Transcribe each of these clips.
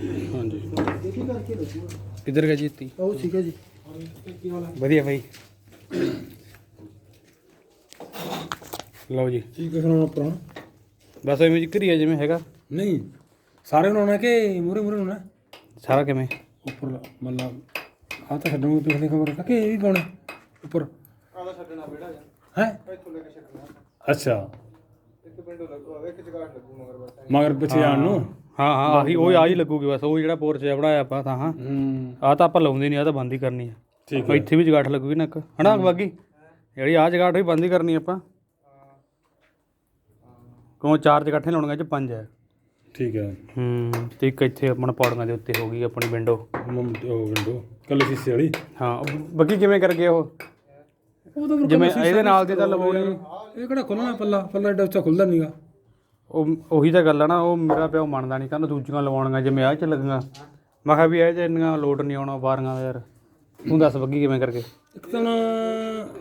ਹਾਂਜੀ। ਦੇਖੀ ਕਰਕੇ ਲੱਗੂਗਾ ਕਿੱਧਰ ਗਿਆ ਜੀਤੀ ਉਹ ਠੀਕ ਹੈ ਜੀ। ਵਧੀਆ ਭਾਈ ਲਓ ਜੀ। ਕੀ ਕਰਾਉਣਾ ਉੱਪਰ ਬਸ ਐਵੇਂ ਜਿਕਰੀ ਆ ਜਿਵੇਂ ਹੈਗਾ। ਨਹੀਂ ਸਾਰੇ ਬਣਾਉਣਾ ਕਿ ਮੂਰੇ ਮੂਰੇ ਬਣਾਉਣਾ ਸਾਰਾ ਕਿਵੇਂ? ਉੱਪਰ ਮਤਲਬ ਆ ਤਾਂ ਛੱਡੂਗੇ ਤੁਸੀਂ ਖਬਰ ਕਿ ਇਹ ਵੀ ਪਾਉਣਾ ਉੱਪਰ। ਆਲਾ ਛੱਡਣਾ ਬੇੜਾ ਜਾ ਹੈ? ਇੱਥੋਂ ਲੈ ਕੇ ਛੱਡਣਾ। ਅੱਛਾ। ਇੱਕ ਪਿੰਡੋਂ ਲੱਗੂਗਾ ਇੱਕ ਜਗਾੜ ਲੱਗੂ ਮਗਰ ਬਸ। ਮਗਰ ਪਿੱਛੇ ਆਣ ਨੂੰ? ਹਾਂ ਹਾਂ ਆਹੀ ਉਹ ਆ ਹੀ ਲੱਗੂਗੀ ਬਸ ਉਹ ਜਿਹੜਾ ਪੋਰਚ ਜਿਹਾ ਬਣਾਇਆ ਆਪਾਂ ਤਾਂ ਹਾਂ। ਹੂੰ। ਆ ਤਾਂ ਆਪਾਂ ਲਾਉਂਦੇ ਨਹੀਂ ਆ ਤਾਂ ਬੰਦ ਹੀ ਕਰਨੀ ਆ। ਠੀਕ ਉਹ ਇੱਥੇ ਵੀ ਜਗਾਠ ਲੱਗੂਗੀ ਨਾ ਇੱਕ। ਹਨਾ ਬਾਗੀ? ਜਿਹੜੀ ਆ ਜਗਾਠ ਵੀ ਬੰਦ ਹੀ ਕਰਨੀ ਆਪਾਂ। ਕਿਉਂ ਚਾਰ ਜਗਾਠੇ ਲਾਉਣੀਆਂ ਚ ਪੰਜ ਹੈ। ਠੀਕ ਹੈ। ਹੂੰ ਤੇ ਇੱਕ ਇੱਥੇ ਆਪਣਾ ਪੌੜੀਆਂ ਦੇ ਉੱਤੇ ਹੋ ਗਈ ਆਪਣੀ ਵਿੰਡੋ। ਵਿੰਡੋ ਕੱਲੇ ਸ਼ੀਸ਼ੇ ਵਾਲੀ। ਹਾਂ ਬਾਕੀ ਕਿਵੇਂ ਕਰ ਗਏ ਉਹ? ਉਹ ਤਾਂ ਜਿਵੇਂ ਇਹਦੇ ਨਾਲ ਦੀ ਤਾਂ ਲਵਾਉਣੀ ਇਹ। ਕਿਹੜਾ ਖੁੱਲਣਾ ਪੱਲਾ? ਪੱਲਾ ਏਡਾ ਉੱਚਾ ਖੁੱਲਦਾ ਨਹੀਂਗਾ ਉਹ ਉਹੀ ਤਾਂ ਗੱਲ ਆ ਨਾ ਉਹ ਮੇਰਾ ਪਿਓ ਮੰਨਦਾ ਨਹੀਂ ਕਹਿੰਦਾ ਦੂਜੀਆਂ ਲਵਾਉਣੀਆਂ ਜਿਵੇਂ ਆਹ ਚ ਲੱਗੀਆਂ ਮੈਂ ਕਿਹਾ ਵੀ ਇਹ ਚ ਇੰਨੀਆਂ ਲੋਟ ਨਹੀਂ ਆਉਣਾ ਬਾਰੀਆਂ ਦਾ ਯਾਰ ਤੂੰ ਦੱਸ ਬੱਗੀ ਕਿਵੇਂ ਕਰਕੇ? ਇੱਕ ਤਾਂ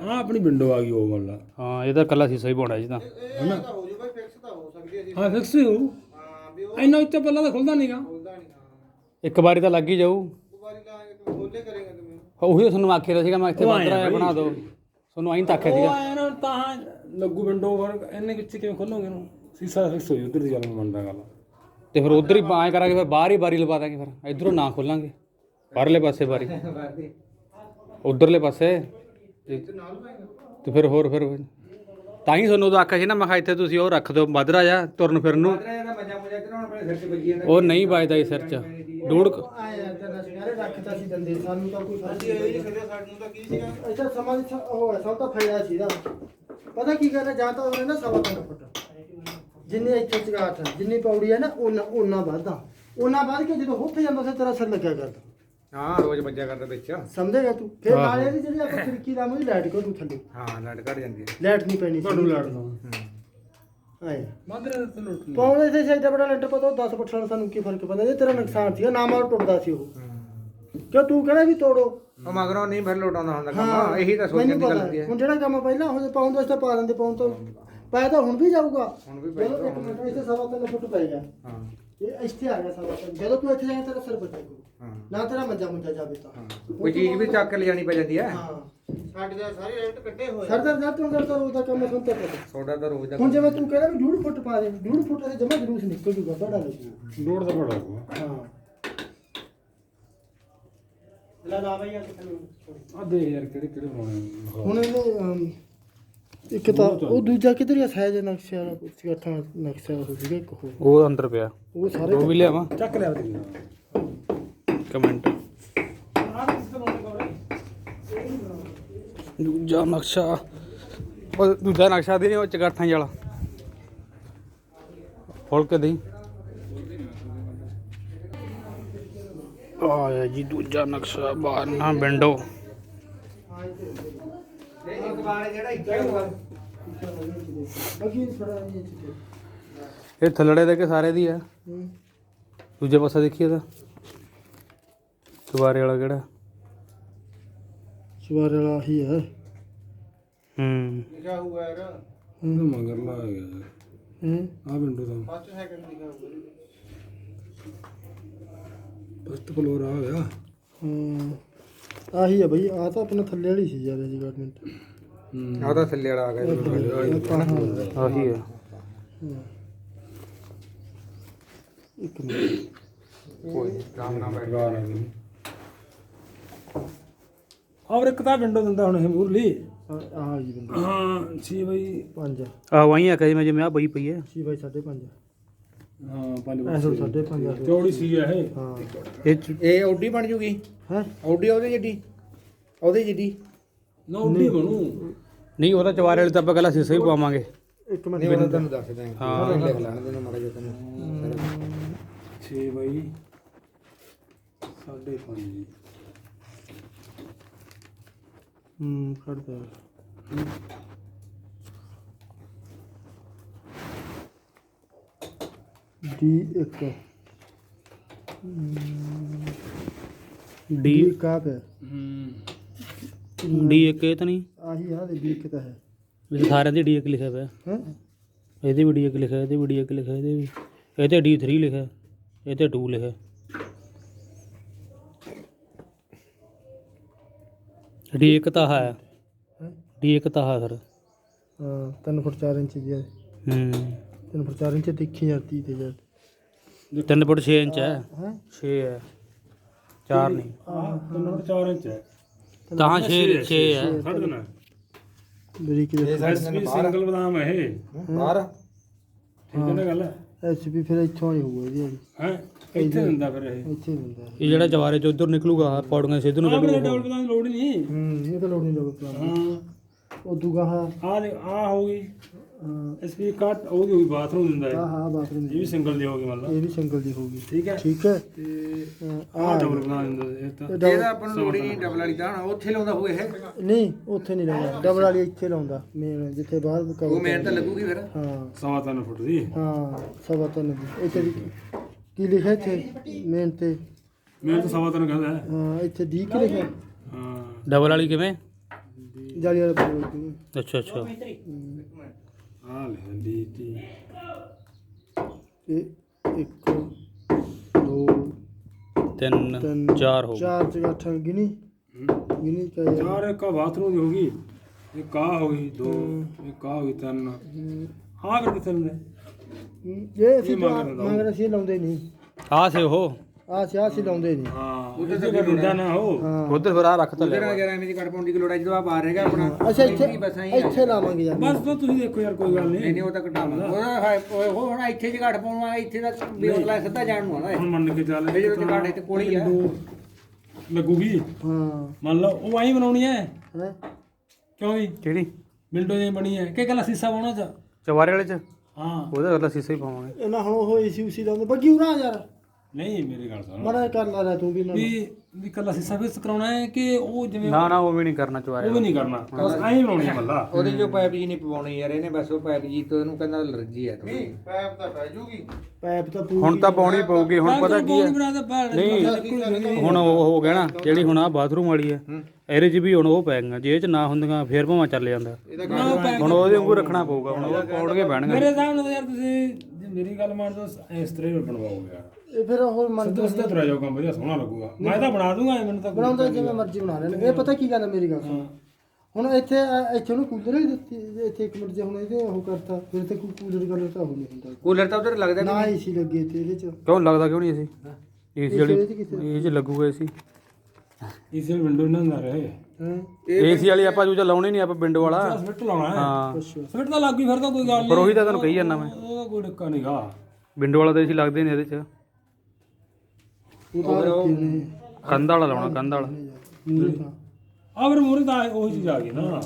ਆ ਆਪਣੀ ਵਿੰਡੋ ਆ ਗਈ ਉਹ ਮੱਲਾ ਹਾਂ ਇਹ ਤਾਂ ਕੱਲਾ ਸੀਸਾ ਹੀ ਪਾਉਣਾ ਜੀ ਤਾਂ। ਤਾਂ ਹੋ ਜੂ ਬਈ ਫਿਕਸ ਤਾਂ ਹੋ ਸਕਦੀ ਹੈ ਜੀ ਹਾਂ ਫਿਕਸ ਹੀ ਹਾਂ ਵੀ ਉਹ ਇੰਨਾ ਉੱਚਾ ਪੱਲਾ ਤਾਂ ਖੁੱਲਦਾ ਨਹੀਂਗਾ ਖੁੱਲਦਾ ਨਹੀਂ ਹਾਂ ਇੱਕ ਵਾਰੀ ਤਾਂ ਲੱਗ ਹੀ ਜਾਊ। ਤੂੰ ਖੋਲੇ ਕਰੇਗਾ ਤੂੰ ਉਹੀ ਤਾਂ ਤੁਹਾਨੂੰ ਆਖਿਆ ਸੀਗਾ ਮੈਂ ਇੱਥੇ ਬੰਦਰਾ ਬਣਾ ਦਿਓ ਤੁਹਾਨੂੰ ਆਈ ਤਾਕਿਆ ਸੀਗਾ। ਉਹ ਆਇਆ ਨਾ ਤਾਂ ਲੱਗੂ ਵਿੰਡੋ ਪਰ ਇੰਨੇ ਵਿੱਚ ਕਿਵੇਂ ਖੋਲੋਗੇ ਇਹਨੂੰ ਸੀਸਾ ਫਿਕਸ ਹੋ ਜੂ ਉਧਰ ਦੀ ਗੱਲ ਮੈਂ ਮੰਨਦਾ ਗੱਲ। ਤੇ ਫਿਰ ਉਧਰ ਹੀ ਐਂ ਕਰਾਂਗੇ ਫਿਰ ਬਾਹਰ ਹੀ ਬਾਰੀ ਲਵਾ ਦਾਂਗੇ ਫਿਰ। ਇਧਰੋਂ ਨਾ ਖੋਲਾਂਗੇ। ਬਾਹਰਲੇ ਪਾਸੇ ਬਾਰੀ। ਉਧਰਲੇ ਪਾਸੇ। ਤੇ ਤੇ ਫਿਰ ਹੋਰ ਫਿਰ ਤਾਂ ਹੀ ਤੁਹਾਨੂੰ ਉਦੋਂ ਆਖਿਆ ਸੀ ਨਾ ਮੈਂ ਕਿਹਾ ਇੱਥੇ ਤੁਸੀਂ ਉਹ ਰੱਖ ਦਿਓ ਮਧਰਾ ਜਾ ਤੁਰਨ ਫਿਰਨ ਨੂੰ। ਉਹ ਨਹੀਂ ਵੱਜਦਾ ਜੀ ਸਿਰ 'ਚ। ਡੂੜ ਰੱਖਤਾ ਸੀ ਦੰਦੇ ਸਾਨੂੰ ਤਾਂ ਕੋਈ ਫ਼ਰਕ ਨਹੀਂ ਇਹ ਸਜ਼ਾ ਸਾਨੂੰ ਤਾਂ ਕੀ ਸੀਗਾ? ਅੱਛਾ ਸਮਾਂ ਚ ਉਹ ਹੈ, ਸਭ ਤੋਂ ਫਾਇਦਾ ਸੀਦਾ ਪਤਾ ਕੀ ਕਰਨਾ ਜਾਂ ਤਾਂ ਉਹਨੇ ਨਾ ਸਵਾ ਤਿੰਨ ਫੁੱਟ ਜਿੰਨੀ ਇੱਥੇ ਚਗਾਟ ਹੈ ਜਿੰਨੀ ਪੌੜੀ ਹੈ ਨਾ ਉਹਨਾਂ ਉਹਨਾਂ ਵੱਧਦਾ। ਉਹਨਾਂ ਵੱਧ ਕੇ ਜਦੋਂ ਹੁੱਥ ਜਾਂਦਾ ਸੀ ਤੇਰਾ ਸਿਰ ਲੱਗਿਆ ਕਰਦਾ। ਹਾਂ ਰੋਜ਼ ਵੱਜਿਆ ਕਰਦਾ ਵਿੱਚ। ਸਮਝੇਗਾ ਤੂੰ? ਫਿਰ ਨਾਲੇ ਇਹਦੀ ਜਿਹੜੀ ਆਪਾਂ ਖਿੜਕੀ ਲਾਵਾਂਗੇ ਲਾਈਟ ਕੋ ਤੂੰ ਥੱਲੇ। ਹਾਂ ਲੱਟ ਕੱਢ ਜਾਂਦੀ ਹੈ। ਲਾਈਟ ਨਹੀਂ ਪੈਣੀ ਤੁਹਾਨੂੰ ਲੜ ਦੋ ਆਏ। ਮਾਦਰ ਤੇ ਲੁੱਟ। ਪਾਉਣੇ ਤੇ ਸਾਈਡ ਬੜਾ ਲੈਂਟਰ ਪਤਾ ਉਹ 10 ਫੁੱਟ ਨਾਲ ਸਾਨੂੰ ਕੀ ਫ਼ਰਕ ਪੈਂਦਾ? ਇਹ ਤੇਰਾ ਨੁਕਸਾਨ ਸੀਗਾ ਨਾ ਮਾਰ ਟੁੱਟਦਾ ਸੀ ਉਹ। ਕਿਉਂ ਤੂੰ ਕਹਿੰਦਾ ਵੀ ਤੋੜੋ? ਉਹ ਮਗਰੋਂ ਨਹੀਂ ਫਿਰ ਲੋਟਾਉਂਦਾ ਹੁੰਦਾ ਕੰਮ। ਇਹੀ ਤਾਂ ਸੋਚਣ ਦੀ ਗੱਲ ਹੁੰਦੀ ਹੈ। ਹੁਣ ਜਿਹੜਾ ਕੰਮ ਪਹਿਲਾਂ ਹੁਣ ਪਾਉਣ ਦਾ ਇਸ ਤਾਂ ਪਾ ਦਿੰਦੇ ਪਾਉਣ ਤੋਂ। ਪਾਇਆ ਤਾਂ ਹੁਣ ਵੀ ਜਾਊਗਾ। ਹੁਣ ਵੀ ਜਦੋਂ ਇੱਕ ਮਿੰਟ ਇੱਥੇ ਸਵਾ ਤਿੰਨ ਫੁੱਟ ਪੈ ਗਿਆ। ਹਾਂ। ਇਹ ਇੱਥੇ ਆ ਗਿਆ ਸਵਾ ਤਿੰਨ। ਜਦੋਂ ਤੂੰ ਇੱਥੇ ਜਾਏ ਤੇਰਾ ਸਿਰ ਬਚੇ ਹਾਂ। ਨਾ ਤੇਰਾ ਮੰਜਾ ਮੁੰਜਾ ਜਾਵੇ ਤਾਂ। ਕੋਈ ਚੀਜ਼ ਵੀ ਚੱਕ ਕੇ ਲਿਜਾਣੀ ਪੈ ਜਾਂਦੀ ਹੈ? ਹਾਂ। ਸਾਡੇ ਦਾ ਸਾਰੇ ਰੈਂਟ ਕੱਢੇ ਹੋਏ ਸਰਦਾਰ ਜਦ ਤੂੰ ਕਰਦਾ ਉਹਦਾ ਕੰਮ ਸੁਣ ਤੇ ਪਤਾ। ਸੋਡਾ ਤਾਂ ਰੋਜ਼ ਦਾ ਹੁਣ ਜਿਵੇਂ ਤੂੰ ਕਹਿੰਦਾ ਵੀ ਡੂਢ ਫੁੱਟ ਪਾ ਦੇ ਡੂਢ ਫੁੱਟ ਦੇ ਜਮਾ ਜਲੂਸ ਨਿਕਲ ਜੂਗਾ ਬੜਾ ਲੱਗੂ ਲੋੜ ਦਾ ਬੜਾ ਹੋਊਗਾ। ਹਾਂ। ਲਾ ਲਾ ਬਈ ਆ ਕਿਥੇ ਆ ਦੇਖ ਯਾਰ ਕਿਹੜੇ ਕਿਹੜੇ ਬਣਾਉਣੇ ਹੁਣ ਇਹਨੇ ਇੱਕ ਤਾਂ ਉਹ ਦੂਜਾ ਕਿਧਰ ਆ ਸਾਇਜ ਨਕਸ਼ੇ ਵਾਲਾ ਗੱਠਾਂ ਨਕਸ਼ਾ ਉਹ ਸੀਗਾ ਇੱਕ ਹੋਰ। ਉਹ ਅੰਦਰ ਪਿਆ। ਉਹ ਸਾਰੇ ਉਹ ਵੀ ਲਿਆਵਾਂ। ਚੱਕ ਲਿਆ ਤੇ ਕਮੈਂਟ। ਦੂਜਾ ਨਕਸ਼ਾ। ਉਹ ਦੂਜਾ ਨਕਸ਼ਾ ਦੇ ਉਹ ਚਗਾਠਾਂ ਵਾਲਾ। ਖੋਲ ਕੇ ਦੇ। ਆਇਆ ਜੀ ਦੂਜਾ ਨਕਸ਼ਾ ਬਾਹਰ ਨਾ ਵਿੰਡੋ। ਇੱਕ ਵਾਰ ਜਿਹੜਾ ਇੱਥੇ ਹੋਊਗਾ। ਬਾਕੀ ਥੋੜਾ ਇਹ ਇਹ ਥੱਲੜੇ ਦੇ ਕੇ ਸਾਰੇ ਦੀ ਆ। ਹੂੰ। ਦੂਜੇ ਪਾਸੇ ਦੇਖੀਏ ਤਾਂ। ਚੁਬਾਰੇ ਵਾਲਾ ਕਿਹੜਾ? ਸਵਾਰ ਵਾਲਾ ਹੀ ਹੈ ਹੂੰ। ਲਿਖਿਆ ਹੋਊਗਾ ਯਾਰ। ਉਹਦਾ ਮਗਰ ਲਾ ਗਿਆ। ਹੂੰ। ਆ ਵਿੰਡੋ ਦਾ। ਫਸਟ ਸੈਕਿੰਡ ਲਿਖਿਆ ਹੋਊਗਾ ਫਸਟ ਫਲੋਰ ਆ ਗਿਆ। ਹੂੰ। ਆਹੀ ਹੈ ਬਈ ਆ ਤਾਂ ਆਪਣਾ ਥੱਲੇ ਵਾਲੀ ਸੀ ਯਾਰ ਜੀ ਗਵਰਨਮੈਂਟ ਹੂੰ। ਉਹਦਾ ਥੱਲੇ ਵਾਲਾ ਆ ਗਿਆ ਆਹੀ ਆ। ਇੱਕ ਮਿੰਟ। ਕੋਈ ਬੈਠ ਔਰ ਇੱਕ ਤਾਂ ਵਿੰਡੋ ਦਿੰਦਾ ਹੁਣ ਇਹ ਮੂਰਲੀ। ਆ ਜੀ ਬੰਦਾ ਹਾਂ ਛੀ ਬਈ 5 ਆ ਵਾਈ ਆ ਕਹੇ ਮੈਂ ਜਿਵੇਂ ਆ ਬਈ ਪਈ ਹੈ 6 ਬਾਈ 5.5 ਹਾਂ ਪੰਜ ਐਸੋ 5.5 ਚੌੜੀ ਸੀ ਆ ਇਹ। ਹਾਂ। ਇਹ ਚ- ਇਹ ਓਡੀ ਬਣ ਜੂਗੀ? ਹੈ? ਓਡੀ ਉਹਦੇ ਜਿੱਡੀ? ਉਹਦੇ ਜਿੱਡੀ? ਨਾ ਉੱਡੀ ਬਣੂ। ਨਹੀਂ ਉਹਦਾ ਚਵਾਰੇ ਵਾਲੀ ਤਾਂ ਆਪਾਂ ਗੱਲਾਂ ਸੀਸੇ ਹੀ ਪਵਾਵਾਂਗੇ। ਇੱਕ ਮਿੰਟ। ਨਹੀਂ ਉਹ ਤੁਹਾਨੂੰ ਦੱਸ ਹਾਂ। ਲਿਖ ਲੈਣ ਦੇ ਮਾੜਾ ਜਿਹਾ ਤੈਨੂੰ। 6 ਬਈ ਸਾਢੇ ਪੰਜ। ਜੀ ਹੂੰ ਖੜਦਾ ਡੀ ਇੱਕ। ਡੀ ਡੀ ਕਾਪ ਹੈ ਹੂੰ ਡੀ ਇੱਕ ਇਹ ਤਾਂ ਨਹੀਂ? ਆਹੀ ਆ ਦੇ ਦਿੱਕਤ ਹੈ। ਵੀ ਸਾਰਿਆਂ ਦੀ ਡੀਐਕ ਲਿਖਿਆ ਪਿਆ। ਹੈਂ? ਇਹਦੇ ਵੀ ਡੀਐਕ ਲਿਖਿਆ ਇਹਦੇ ਵੀ ਡੀਐਕ ਲਿਖਿਆ ਇਹਦੇ ਵੀ। ਇਹ ਤੇ ਡੀ3 ਲਿਖਿਆ ਇਹ 2 ਲਿਖਿਆ। ਡੀਐਕ ਤਾਂ ਹੈ। ਹੈਂ? ਡੀਐਕ ਤਾਂ ਹੈ ਸਰ ਹਾਂ ਤਿੰਨ ਫੁੱਟ 4 ਇੰਚ ਜੀ ਹੈ। ਹੂੰ। ਤਿੰਨ ਫੁੱਟ 4 ਇੰਚ ਦੇਖੀ ਜਾਂਦੀ ਤੇ ਜਦ 3.6 ਇੰਚ ਹੈ। ਹੈ 6 ਹੈ। 4 ਨਹੀਂ। ਆਹ ਤਿੰਨ ਫੁੱਟ 4 ਇੰਚ ਹੈ। ਤਾਂ 6 6 ਹੈ। ਸਾਢੇ ਬਰੀਕ ਦੇ ਐਸਪੀ ਸਿੰਗਲ ਬਦਾਮ ਹੈ ਇਹ। ਬਾਹਰ ਠੀਕ ਹੈ ਨਾ ਗੱਲ? ਐਸਪੀ ਫਿਰ ਇੱਥੋਂ ਹੀ ਹੋਊਗਾ ਇਹਦੀ ਹੈ? ਇੱਥੇ ਦਿੰਦਾ ਫਿਰ ਇਹ। ਇੱਥੇ ਹੀ। ਇਹ ਜਿਹੜਾ ਜਵਾਰੇ ਚ ਉਧਰ ਨਿਕਲੂਗਾ ਪੌੜੀਆਂ ਸਿੱਧੂ ਨੂੰ ਕੱਢੂਗਾ ਡਬਲ ਬਦਾਮ ਦੀ ਲੋੜ ਹੀ ਨਹੀਂ। ਹੂੰ ਇਹ ਤਾਂ ਲੋੜ ਨਹੀਂ ਲੋੜ ਪਲਾਨ ਹਾਂ। ਉਹ ਦੂਗਾ ਹਾਂ। ਆ ਦੇ ਆ ਹੋ ਗਈ। ਹਾਂ। ਐਸਪੀ ਕੱਟ ਉਹ ਦੀ ਹੋਈ ਬਾਥਰੂਮ ਦਿੰਦਾ ਹਾਂ ਹੈ ਹਾਂ ਬਾਥਰੂਮ ਇਹ ਵੀ ਸਿੰਗਲ ਦੀ ਹੋ ਗਈ ਮਤਲਬ ਇਹ ਵੀ ਸਿੰਗਲ ਦੀ ਹੋਊਗੀ ਠੀਕ ਹੈ। ਠੀਕ ਹੈ। ਤੇ ਆ ਆ ਡਬਲ ਬਦਾਮ ਦਿੰਦਾ ਇਹ ਤਾਂ। ਇਹਦਾ ਆਪਾਂ ਨੂੰ ਲੋੜ ਹੀ ਨਹੀਂ ਡਬਲ ਵਾਲੀ ਦਾ ਹੁਣ ਉੱਥੇ ਲਾਉਂਦਾ ਹੋਏ ਇਹ? ਨਹੀਂ ਉੱਥੇ ਨਹੀਂ ਲਾਉਂਦਾ। ਡਬਲ ਵਾਲੀ ਇੱਥੇ ਲਾਉਂਦਾ। ਮੇਨ ਜਿੱਥੇ ਬਾਹਰ cover ਉਹ ਮੇਨ ਤਾਂ ਲੱਗੂਗੀ ਫਿਰ। ਹਾਂ। ਸਵਾ ਤਿੰਨ ਫੁੱਟ ਦੀ। ਹਾਂ ਸਵਾ ਤਿੰਨ ਦੀ ਇੱਥੇ ਦੀ ਕੀ ਲਿਖਿਆ ਇੱਥੇ? ਮੇਨ ਤੇ। ਮੈਂ ਤਾਂ ਸਵਾ ਤਿੰਨ ਕਹਿੰਦਾ ਹੈ। ਹਾਂ ਇੱਥੇ ਦੀ ਕੀ ਲਿਖਿਆ? ਹਾਂ। ਡਬਲ ਵਾਲੀ ਕਿਵੇਂ? ਜਾਲੀ ਵਾਲਾ ਬੋਲ ਅੱਛਾ ਅੱਛਾ। ਆ ਲੈ ਡੀ ਟੀ ਇਹ ਇੱਕ ਦੋ 3 ਤਿੰਨ 4 ਹੋ ਚਾਰ ਜਗਾਠਾਂ ਗਿਣੀ। ਗਿਣੀ ਕਾ ਯਾਰ ਚਾਰ ਇੱਕ ਬਾਥਰੂਮ ਦੀ ਹੋ ਗਈ। ਇੱਕ ਆ ਹੋ ਗਈ ਦੋ ਇੱਕ ਆ ਹੋ ਗਈ ਤਿੰਨ। ਆ ਕਰ ਕਿੱਥੇ ਨੇ। ਹਮ, ਇਹ ਅਸੀਂ। ਮਗਰ ਅਸੀਂ ਲਾਉਂਦੇ ਨਹੀਂ। ਆ ਸੇ ਉਹ। ਆ ਸਿਆ ਅਸੀਂ ਲਾਉਂਦੇ ਨਹੀਂ। ਹਾਂ ਉਹਦੇ ਤੇ ਫਿਰ ਦਿੰਦਾ ਨਾ ਹੋ। ਹਾਂ। ਉਧਰ ਫਿਰ ਆ ਰੱਖ ਤਾਂ ਉਹਦੇ ਲਿਆ ਨਾਲ ਜਰਾ ਐਵੇਂ ਦੀ ਕੱਟ ਪਾਉਣ ਦੀ ਲੋੜ ਹੈ ਜਦੋਂ ਆ ਬਾਹਰ ਰਹੇਗਾ ਆਪਣਾ। ਅੱਛਾ ਇੱਥੇ ਬਸ ਐਂ ਹੀ। ਇੱਥੇ ਲਾਵਾਂਗੇ ਯਾਰ। ਬਸ ਤਾਂ ਤੁਸੀਂ ਦੇਖੋ ਯਾਰ ਕੋਈ ਗੱਲ ਨਹੀਂ ਨਹੀਂ ਉਹ ਤਾਂ ਘਟਾਵਾਂਗੇ ਉਹਦਾ ਹੈ- ਉਹ ਉਹ ਹੁਣ ਇੱਥੇ ਜਗਾੜ ਪਾਉਣ ਵਾਲਾ ਇੱਥੇ ਦਾ ਅਗਲਾ ਸਿੱਧਾ ਜਾਣ ਨੂੰ ਆਣਾ ਹੁਣ ਮੰਨ ਕੇ ਚੱਲ ਇਹ ਜਦੋਂ ਜਗਾੜ ਇੱਥੇ ਕੋਲ ਹੀ ਆ। ਦੋ ਲੱਗੂਗੀ। ਹਾਂ। ਮੰਨ ਲਓ ਉਹ ਆਈ ਬਣਾਉਣੀ ਹੈ ਹੈ? ਕਿਉਂ ਵੀ ਕਿਹੜੀ? ਵਿੰਡੋ ਜਿਹੀ ਬਣੀ ਹੈ ਕਿ ਕੱਲਾ ਸੀਸਾ ਪਾਉਣਾ ਚ? ਚਵਾਰੇ ਵਾਲੇ ਚ? ਹਾਂ। ਉਹਦਾ ਅਗਲਾ ਸੀਸਾ ਹੀ ਪਾਵਾਂਗੇ। ਇਹਨਾਂ ਹੁਣ ਉਹ ਏਸੀ ਉਸੀ ਲਾਉਂਦੇ। ਬੱਗੀ ਉਰਾ ਯਾਰ। ਨਹੀਂ ਮੇਰੀ ਗੱਲ ਸੁਣ। ਮੜਾ ਕਰ ਲਾ ਰਿਹਾ ਤੂੰ ਵੀ ਨਾ। ਵੀ ਵੀ ਕੱਲਾ ਸੀਸਾ ਫਿਕਸ ਕਰਾਉਣਾ ਹੈ ਕਿ ਉਹ ਜਿਵੇਂ ਨਾ ਨਾ ਉਹ ਵੀ ਨਹੀਂ ਕਰਨਾ ਚਵਾਰੇ ਉਹ ਵੀ ਨਹੀਂ ਕਰਨਾ। ਬਸ ਐਂ ਬਣਾਉਣੀ ਹੈ ਮੱਲਾ। ਉਹਦੀ ਜੋ ਪਾਈਪ ਜੀ ਨਹੀਂ ਪਵਾਉਣੀ ਯਾਰ ਇਹਨੇ ਬਸ ਉਹ ਪਾਈਪ ਜੀ ਤੋਂ ਇਹਨੂੰ ਕਹਿੰਦਾ ਅਲਰਜੀ ਹੈ ਥੋੜੀ ਪੈਪ ਤਾਂ ਪੂਰੀ ਹੁਣ ਤਾਂ ਪਾਉਣੀ ਪਊਗੀ ਹੁਣ ਪਤਾ ਕੀ ਹੈ? ਤਾਂ ਨਹੀਂ ਹੁਣ ਉਹ ਹੋ ਗਿਆ ਨਾ ਜਿਹੜੀ ਹੁਣ ਆ ਬਾਥਰੂਮ ਵਾਲੀ ਹੈ ਇਹਦੇ 'ਚ ਵੀ ਹੁਣ ਉਹ ਪੈ ਗਈਆਂ ਜੇ ਇਹ 'ਚ ਨਾ ਹੁੰਦੀਆਂ ਫੇਰ ਭਾਵੇਂ ਚੱਲ ਜਾਂਦਾ। ਹੁਣ ਉਹਦੇ ਵਾਂਗੂ ਰੱਖਣਾ ਪਊਗਾ ਹੁਣ ਉਹ ਪਾਉਣਗੇ ਬਹਿਣਗੇ। ਮੇਰੇ ਤਾਂ ਯਾਰ ਤੁਸੀਂ ਮੇਰੀ ਗੱਲ ਮੰਨ ਦੋ ਇਸ ਤਰ੍ਹਾਂ ਹੀ ਬਣਵਾਓ ਯਾਰ। ਇਹ ਫਿਰ ਉਹ ਮਨ ਸਿੱਧਾ ਸਿੱਧਾ ਤੁਰਿਆ ਜਾਊਗਾ ਵਧੀਆ ਸੋਹਣਾ ਲੱਗੂਗਾ। ਮੈਂ ਤਾਂ ਬਣਾ ਦੂੰਗਾ ਐਂ ਮੈਨੂੰ ਤਾਂ ਕੋਈ- ਬਣਾਉਂਦਾ ਜਿਵੇਂ ਮਰਜ਼ੀ ਬਣਾ ਲੈਣ। ਇਹ ਪਤਾ ਕੀ ਗੱਲ ਹੈ ਮੇਰੀ ਗੱਲ ਸੁਣ। ਹੁਣ ਇੱਥੇ ਅ, ਇੱਥੇ ਨੂੰ ਕੂਲਰ ਹੀ ਦਿੱਤੀ ਇੱਥੇ ਇੱਕ ਮਿੰਟ ਜੇ ਹੁਣ ਇਹਦੇ ਉਹ ਕਰਤਾ ਫਿਰ ਤੇ ਕੋਈ ਕੂਲਰ ਗੱਲ ਤਾਂ ਹੋ ਨਹੀਂ ਹੁੰਦਾ। ਕੂਲਰ ਤਾਂ ਉਧਰ ਲੱਗਦਾ ਨਾ ਏਸੀ ਲੱਗੇ ਤੇ ਇਹਦੇ ਚ। ਕਿਉਂ ਲੱਗਦਾ ਕਿਉਂ ਨਹੀਂ ਅਸੀਂ ਏਸੀ ਵਾਲੀ ਇਹਦੇ ਚ ਕਿੱਥੇ? ਇਹ 'ਚ ਲੱਗੂਗਾ ਏਸੀ ਇਸ ਵਿੰਡੋ ਇਹਨਾਂ ਦਾ ਰਹੇ। ਏਸੀ ਵਾਲੀ ਆਪਾਂ ਦੂਜਾ ਲਾਉਣੀ ਨਹੀਂ ਆਪਾਂ ਵਿੰਡੋ ਵਾਲਾ। ਸਵਿਟ ਲਾਉਣਾ ਹੈ। ਸਵਿਟ ਤਾਂ ਲੱਗ ਹੀ ਫਿਰ ਤਾਂ ਕੋਈ ਗੱਲ ਪਰ ਨਹੀਂ। ਉਹੀ ਤਾਂ ਤੈਨੂੰ ਕਹੀ ਜਾਂਦਾ ਮੈਂ। ਉਹਦਾ ਕੋਈ ਡੱਕਾ ਨਹੀਂਗਾ। ਵਿੰਡੋ ਵਾਲਾ ਤਾਂ ਏਸੀ ਲੱਗਦੇ ਨਹੀਂ ਇਹਦੇ 'ਚ। ਉਹ ਤਾਂ ਰੱਖੀ ਨੇ ਕੰਧ ਵਾਲਾ ਲਾਉਣਾ ਕੰਧ ਵਾਲਾ। ਆ ਫਿਰ ਮੂਰੇ ਤਾਂ ਉਹੀ ਚੀਜ਼ ਆ ਗਈ ਨਾ।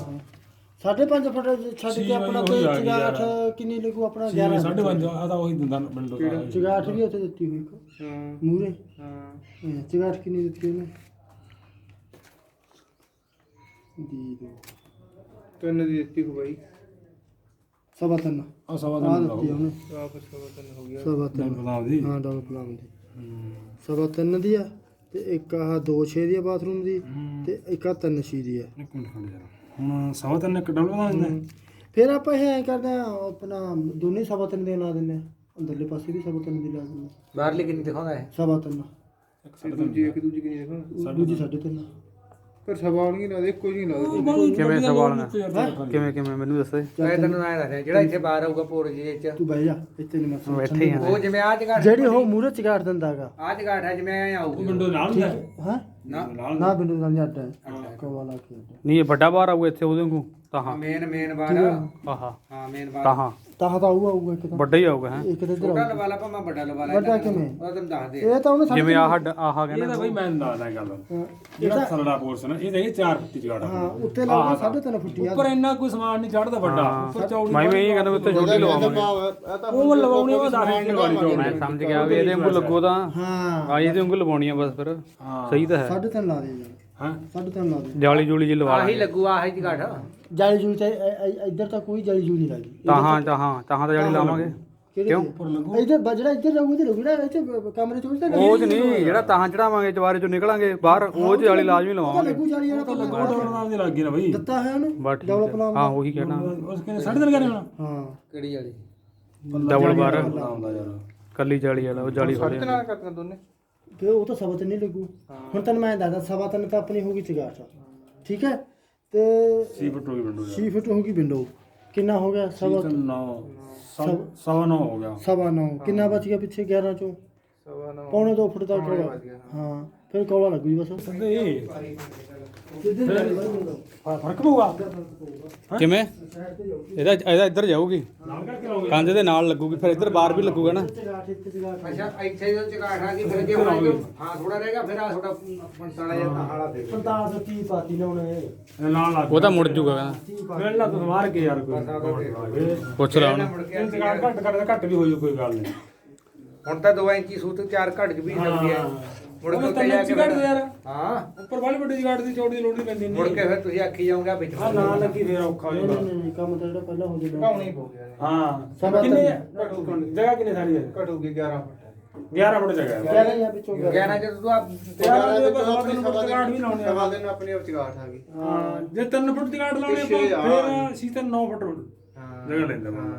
ਸਾਢੇ ਪੰਜ ਫੁੱਟ ਛੱਡ ਕੇ ਆਪਣਾ ਯਾਰ। ਚਗਾਠ ਕਿੰਨੀ ਲੱਗੂ ਆਪਣਾ ਜਿਵੇਂ 11 ਸਾਢੇ ਪੰਜ ਆ ਤਾਂ ਉਹੀ ਦਿੰਦਾ ਵਿੰਡੋ ਦਾ। ਚਗਾਠ ਵੀ ਉੱਥੇ ਦਿੱਤੀ ਹੋਈ। ਹਾਂ। ਮੂਰੇ? ਹਾਂ। ਚਗਾਠ ਕਿੰਨੀ ਦਿੱਤੀ ਉਹਨੇ? ਦੀ ਦੋ ਤਿੰਨ ਦੀ ਦਿੱਤੀ ਹੋ ਬਾਈ। ਸਵਾ ਤਿੰਨ। ਆ ਸਵਾ ਆ ਦਾ ਦਿੱਤੀ ਉਹਨੇ। ਵਾਪਸ ਸਵਾ ਤਿੰਨ ਹੋ ਗਿਆ। ਸਵਾ ਤਿੰਨ। ਬਦਾਮ ਦੀ। ਹਾਂ ਡਬਲ ਪਲਾਨ ਦੀ। ਸਵਾ ਤਿੰਨ ਦੀ ਆ ਤੇ ਇੱਕ ਆਹ ਦੋ ਛੇ ਦੀ ਆ ਬਾਥਰੂਮ ਦੀ ਤੇ ਇੱਕ ਆ ਤਿੰਨ ਛੇ ਦੀ ਆ। ਇੱਕ ਮਿੰਟ ਖੜ ਜਾ। ਹੁਣ ਸਵਾ ਤਿੰਨ ਇੱਕ ਡਬਲ ਬਦਾਮ ਦਿੰਦਾ ਫਿਰ ਆਪਾਂ ਇਹ ਐਂ ਕਰਦੇ ਆ ਆਪਣਾ ਦੋਨੇ ਸਵਾ ਤਿੰਨ ਦੇ ਲਾ ਦਿੰਦੇ ਆ। ਅੰਦਰਲੇ ਪਾਸੇ ਵੀ ਸਵਾ ਤਿੰਨ ਦੀ ਲਾ ਦਿੰਦੇ। ਬਾਹਰਲੀ ਕਿੰਨੀ ਦਿਖਾਉਂਦਾ ਹੈ ਸਵਾ ਤਿੰਨ। ਇੱਕ ਤਿੰਨ ਇੱਕ ਦੂਜੀ ਕਿੰਨੀ ਦਿਖਾਉਂਦਾ? ਦੂਜੀ ਸਾਢੇ ਤਿੰਨ। ਪਰ ਸਵਾਲ ਨਹੀਂ ਲਾਦੇ ਕੋਈ ਨਹੀਂ ਲਾਦੇ ਕਿਵੇਂ ਸਵਾਲਣਾ ਕਿਵੇਂ ਕਿਵੇਂ? ਮੈਨੂੰ ਦੱਸੇ। ਮੈਂ ਤੈਨੂੰ ਐਂ ਦੱਸਿਆ ਜਿਹੜਾ ਇੱਥੇ ਬਾਹਰ ਆਊਗਾ ਪੋਰ ਜੀ ਚ ਤੂੰ ਬਹਿ ਜਾ ਇੱਥੇ ਨਹੀਂ ਮੈਂ ਉਹ ਇੱਥੇ ਹੀ ਆ। ਉਹ ਜਿਵੇਂ ਆ ਜਗਾੜ ਜਿਹੜੀ ਉਹ ਮੂਹਰੇ ਚਗਾੜ ਦਿੰਦਾ ਹੈਗਾ ਆ ਜਗਾੜ ਹੈ ਜਿਵੇਂ ਐ ਆਊਗੀ। ਵਿੰਡੋ ਨਾਲ ਹਾਂ। ਨਾ। ਨਾਲ। ਨਾ ਬਿੰਦੂ ਨਾਲ ਜੱਟ ਹੈ। ਕਵਾਲਾ ਕੀ ਨਹੀਂ ਇਹ ਵੱਡਾ ਬਾਹਰ ਆਊਗਾ ਇੱਥੇ ਉਹਦੇ ਵਾਂਗੂ। ਤਾਂ ਹਾਂ। ਮੇਨ ਮੇਨ ਬਾਹਰ। ਆਹਾ। ਹਾਂ ਮੇਨ ਬਾਹਰ। ਤਾਂ ਹਾਂ ਤਾਂ ਆਊਗਾ ਆਊਗਾ ਇੱਕ ਤਾਂ। ਵੱਡਾ ਹੀ ਆਊਗਾ ਹੈ। ਇੱਕ ਤੇ ਇੱਧਰ ਛੋਟਾ ਆਊਗਾ। ਲਵਾ ਲਾ ਭਾਵੇਂ ਵੱਡਾ ਲਵਾ ਲਾ ਵੱਡਾ ਕਿਵੇਂ? ਉਹ ਤੈਨੂੰ ਦੱਸ ਦੇ। ਇਹ ਤਾਂ ਉਹਨੇ ਸਾਢੇ ਜਿਵੇਂ ਆਹ ਆਹ ਇਹ ਕਹਿੰਦਾ ਤਾਂ ਬਈ ਮੈਂ ਦੱਸਦਾ ਗੱਲ। ਜਿਹੜਾ ਥੱਲੜਾ ਪੋਰਸ਼ਨ ਇਹ ਤਾਂ ਇਹ 4 ਫੁੱਟ ਜਗਾੜਾ ਹਾਂ ਉੱਤੇ ਲਾਉਂਦਾ ਸਾਢੇ ਤਿੰਨ ਫੁੱਟੀ ਆ। ਉੱਪਰ ਇੰਨਾ ਕੋਈ ਸਮਾਨ ਨਹੀਂ ਚੜਦਾ ਵੱਡਾ ਉੱਪਰ ਚੌੜੀ ਮੈਂ ਵੀ ਇਹ ਕਹਿੰਦਾ ਉੱਤੇ ਛੋਟੀ ਲਵਾਵਾਂਗੇ ਉਹ ਲਵਾਉਣੀ ਉਹ 10 ਇੰਚ ਵਾਲੀ ਚੌੜੀ ਮੈਂ ਸਮਝ ਗਿਆ ਵੀ ਇਹਦੇ ਵਾਂਗੂ ਲੱਗੋ ਤਾਂ ਹਾਂ। ਆ ਇਹਦੇ ਵਾਂਗੂ ਲਵਾਉਣੀ ਆ ਬਸ ਫਿਰ। ਹਾਂ। ਸਹੀ ਤਾਂ ਹੈ। ਸਾਢੇ ਤਿੰਨ ਲਾ ਦੇ ਯਾਰ। ਹਾਂ। ਸਾਢੇ ਤਿੰਨ ਲਾ ਦੇ। ਜਾਲੀ ਜੂਲੀ ਜੀ ਲਵਾ ਆਹੀ ਲਾਂਗੇ। ਲੱਗੂ ਆਹੀ ਜਗਾੜ। ਜਾਲੀ ਜੂਲੀ ਤੇ ਇੱਧਰ ਤਾਂ ਕੋਈ ਜਾਲੀ ਜੂਲੀ ਨਹੀਂ ਲੱਗੀ ਤਾਹਾਂ ਤਾਹਾਂ ਤਾਹਾਂ ਤਾਂ ਜਾਲੀ ਲਾਵਾਂਗੇ। ਕਿਹੜੇ ਕਿਉਂ? ਉੱਪਰ ਲੱਗੂ? ਇੱਧਰ ਬ- ਜਿਹੜਾ ਇੱਧਰ ਰਹੂ ਤੇ ਰਹੂਗਾ ਇੱਥੇ ਬ- ਕਮਰੇ ਚ ਉਹਦਾ ਉਹ ਚ ਨਹੀਂ ਜਿਹੜਾ ਤਾਹਾਂ ਚੜਾਵਾਂਗੇ ਚਵਾਰੇ ਚੋਂ ਨਿਕਲਾਂਗੇ ਬਾਹਰ ਉਹ ਚ ਜਾਲੀ ਲਾਜ਼ਮੀ ਲਵਾਵਾਂਗੇ ਲੱਗੂ ਜਾਲੀ ਵਾਲਾ ਤਾਂ ਉਹ ਡੋਰ ਨਾਲ ਦੀ ਲੱਗ ਗਈ ਨਾ ਬਈ। ਦਿੱਤਾ ਹੈ ਉਹਨੇ। ਬਸ ਠੀਕ ਹੈ। ਪਲਾਨ ਹਾਂ ਉਹੀ ਕਹਿਣਾ। ਉਸ ਕਹਿੰਦੇ ਸਾਢੇ ਤਿੰਨ ਕਰੇ ਹੁਣ? ਹਾਂ। ਕਿਹੜੀ ਵਾਲੀ ਡਬਲ ਬਾਰ। ਆਉਂਦਾ ਯਾਰ। ਕੱਲੀ ਜਾਲੀ ਵਾਲਾ ਉਹ ਜਾਲੀ ਫੜੇ ਨਾਲ ਕਰਦੀਆਂ ਦੋਨੇ। ਫਿਰ ਉਹ ਤਾਂ ਸਬਤ ਨਹੀਂ ਲੱਗੂ। ਹੁਣ ਤੈਨੂੰ ਮੈਂ ਦੱਸਦਾ ਸਵਾ ਤਿੰਨ ਤਾਂ ਆਪਣੀ ਹੋਊਗੀ ਚਗਾਠ ਠੀਕ ਹੈ? ਤੇ ਸੀ ਫੁੱਟ ਹੋ ਗਈ ਵਿੰਡੋ 6 ਫੁੱਟ ਹੋ ਗਈ ਵਿੰਡੋ। ਕਿੰਨਾ ਹੋ ਗਿਆ ਸਵਾ ਸਵਾ ਨੌ। ਸਵਾ- ਸਵਾ ਨੌ ਹੋ ਗਿਆ। ਸਵਾ 9 ਕਿੰਨਾ ਬਚ ਗਿਆ ਪਿੱਛੇ 11 ਚੋਂ? ਸਵਾ ਨੌ। ਪੌਣੇ 2 ਫੁੱਟ ਤੱਕ ਕੋਲਾ ਹਾਂ ਫਿਰ ਕੋਲਾ ਲੱਗੂ ਜੀ ਬਸ। ਇਹ ਫ਼ਰਕ ਪਊਗਾ? ਕਿਵੇਂ? ਇਹਦਾ ਇਹਦਾ ਇੱਧਰ ਜਾਊਗੀ। ਕੰਧ ਦੇ ਨਾਲ ਲੱਗੂਗੀ ਫਿਰ ਇੱਧਰ ਬਾਹਰ ਵੀ ਲੱਗੂਗਾ ਨਾ। ਅੱਛਾ ਇੱਥੇ ਜੋ ਚਗਾਠ ਆ ਗਈ ਫਿਰ ਜੇ ਹੁਣ ਹਾਂ ਥੋੜਾ ਰਹੇਗਾ ਫਿਰ ਆ ਥੋੜਾ 45 ਜਿਹਾ ਹਾਲਾ ਦੇ 45 30 ਪਾਤੀ ਉਹਨੇ। ਇਹ ਨਾਲ ਲੱਗ ਉਹ ਤਾਂ ਮੁੜ ਜੂਗਾ ਕਹਿੰਦਾ। ਮਿਲ ਲਾ ਤੂੰ ਮਾਰ ਕੇ ਯਾਰ ਕੋਈ। ਪੁੱਛ ਲਾ ਇਹ ਜਗਾੜ ਘੱਟ ਘੱਟ ਘੱਟ ਵੀ ਹੋ ਜੂ ਕੋਈ ਗੱਲ ਨਹੀਂ। ਹੁਣ ਤਾਂ 2 ਇੰਚੀ ਸੂਤ 4 ਘਟ ਵੀ ਸਕਦੀ ਹੈ ਮੁੜ ਕੇ ਉੱਤੇ ਜਾ ਕੇ ਘੱਟ ਯਾਰ। ਹਾਂ। ਉੱਪਰ ਵਾਲੀ ਵੱਡੀ ਜਗਾੜ ਦੀ ਚੌੜੀ ਦੀ ਲੋੜ ਨਹੀਂ ਪੈਂਦੀ ਮੁੜ ਕੇ ਫਿਰ ਤੁਸੀਂ ਆਖੀ ਜਾਓਗੇ ਵਿੱਚ ਹਾਂ ਨਾ ਲੱਗੀ ਫੇਰ ਔਖਾ ਹੋ ਨਹੀਂ ਜਾਂਦਾ। ਨਹੀਂ ਨਹੀਂ ਕੰਮ ਤਾਂ ਜਿਹੜਾ ਪਹਿਲਾਂ ਹੋ ਜਾਣਾ ਘਾਉਣੀ ਪਊ ਗਿਆ ਹਾਂ ਸਵਾ ਕਿੰਨੇ ਤਿੰਨ। ਜਗ੍ਹਾ ਕਿੰਨੇ ਸਾਰੀ ਹੈ? ਘਟੂਗੀ 11 ਫੁੱਟ। 11 ਫੁੱਟ ਜਗ੍ਹਾ ਹੈ। ਕਹਿ ਰਹੇ ਆ ਵਿੱਚੋਂ ਗਿਆ ਗਿਆਨਾ ਜਦ ਤੂੰ ਆ ਤੇ ਯਾਰ, ਯਾਰ ਜੇ ਬਸ ਸਵਾ ਤਿੰਨ ਫੁੱਟ ਚਗਾਠ ਵੀ ਲਾਉਣੀ ਆ। ਸਵਾ ਦਿਨ ਆਪਣੀ ਆਪ ਚਗਾਠ ਆ ਗਈ। ਹਾਂ ਜੇ 3 ਫੁੱਟ ਦੀ ਗਾੜ ਲਾਉਣੀ ਆਪਾਂ ਆ। ਫਿਰ ਤਾਂ 9 ਫੁੱਟ ਹਾਂ। ਜਗ੍ਹਾ ਲੈਂਦਾ ਬੰਦਾ।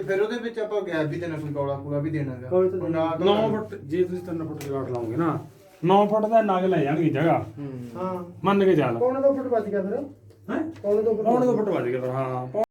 ਤੇ ਫਿਰ ਉਹਦੇ ਵਿੱਚ ਆਪਾਂ ਗੈਪ ਵੀ ਦੇਣਾ ਕੋਈ ਕੌਲਾ ਕੂਲਾ ਵੀ ਦੇਣਾਗਾ। ਕੋਈ ਤਾਂ ਦੇਣਾ। 9 ਫੁੱਟ ਜੇ ਤੁਸੀਂ 3 ਫੁੱਟ ਦੀ ਗਾੜ ਲਾਓਗੇ ਨਾ 9 ਫੁੱਟ ਦਾ ਨਗ ਲੈ ਜਾਣਗੇ ਜਗ੍ਹਾ। ਹਾਂ। ਮੰਨ ਕੇ ਚੱਲ। ਪੌਣੇ 2 ਫੁੱਟ ਬਚ ਗਿਆ ਫਿਰ। ਹੈ? ਪੌਣੇ 2 ਫੁੱਟ ਪੌਣੇ 2 ਫੁੱਟ ਵੱਜ ਗਏ ਫਿਰ ਹਾਂ।